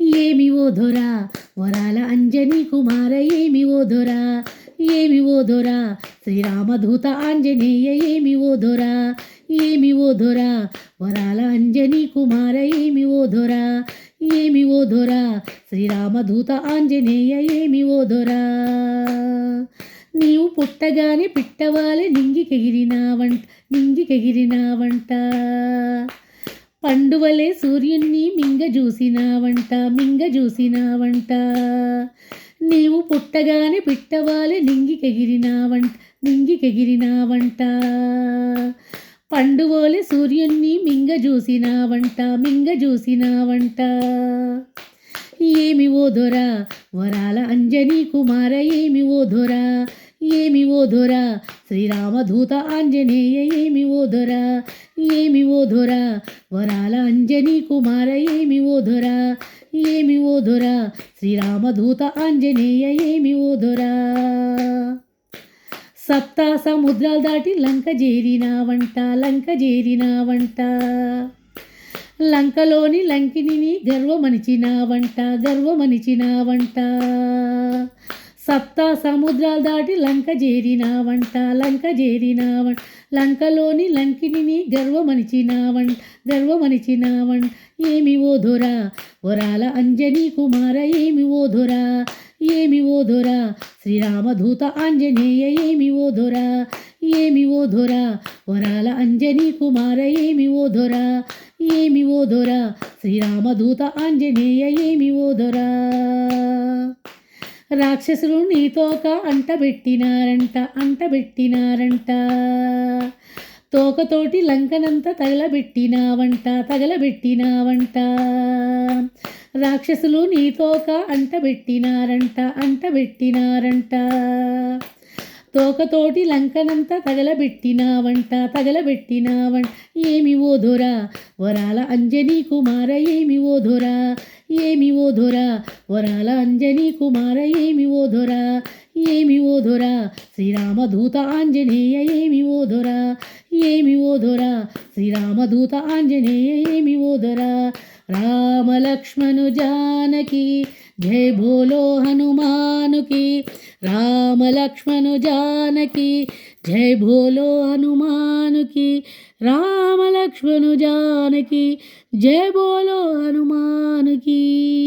ఏమి ఓ దొరా? వరాల అంజనీ కుమార ఏమి ఓ దొరా? ఏమి ఓ దొరా? శ్రీరామదూత ఆంజనేయ ఏమి ఓ దొరా? ఏమి ఓ దొరా? వరాల అంజనీ కుమార ఏమి ఓ దొరా? ఏమి ఓ దొరా? శ్రీరామదూత ఆంజనేయ ఏమి ఓ దొరా? నీవు పుట్టగానే పిట్టవాలే నింగికెగిరినావంట నింగికెగిరినావంట పండువలే సూర్యుణ్ణి మింగ చూసినావంట మింగ చూసినావంట నీవు పుట్టగానే పిట్టవాలే నింగికెగిరినావంట నింగికెగిరినావంట పండువోలే సూర్యుణ్ణి మింగ చూసినావంట మింగ చూసినావంట ఏమి ఓ దొరా? వరాల అంజనీ కుమార ఏమి ఓ దొరా? ఏమి ఓధోరా శ్రీరామధూత ఆంజనేయ ఏమి ఓధోరా ఏమి ఓధోరా వరాల అంజనీ కుమార ఏమి ఓధోరా ఏమి ఓధోరా శ్రీరామధూత ఆంజనేయ ఏమి ఓధోరా సప్తా సముద్రాలు దాటి లంక చేరినావంట లంక చేరినావంట లంకలోని లంకిని గర్వమనిచినావంట గర్వమనిచినావంట సప్తా సముద్రాలు దాటి లంక చేరినావంట లంక చేరినావంట. లంకలోని లంకిని గర్వమనిచినావంట గర్వమనిచినావంట. ఏమి ఓ వరాల అంజనీ కుమార ఏమి ఓ దొరా? ఏమి ఓ దొరా? శ్రీరామదూత ఆంజనేయ ఏమి ఓ ఏమి ఓ వరాల అంజనీ కుమార ఏమి ఓ దొరా? ఏమి ఓ దొరా? ఆంజనేయ ఏమి ఓ రాక్షసులు నీతోక అంటబెట్టినారంట అంటబెట్టినారంట తోకతోటి లంకనంతా తగలబెట్టినావంట తగలబెట్టినావంట. రాక్షసులు నీతోక అంటబెట్టినారంట అంటబెట్టినారంట తోకతోటి లంకనంతా తగలబెట్టినావంట తగలబెట్టినావంట. ఏమి ఓధోరా వరాల అంజనీ కుమార ఏమి ఓధోరా ఏమి ఓధోరా వరాల అంజనీ కుమార ఏమి ఓధోరా ఏమి ఓధోరా శ్రీరామదూత ఆంజనేయ ఏమి ఓధోరా ఏమి ఓధోరా శ్రీరామదూత ఆంజనేయ ఏమి ఓధోరా దొరా? రామ లక్ష్మణు జానకి జయ భోలో హనుమా लक्ष्मण जानकी जय भोलो हनुमान की राम लक्ष्मण जानकी जय बोलो हनुमान की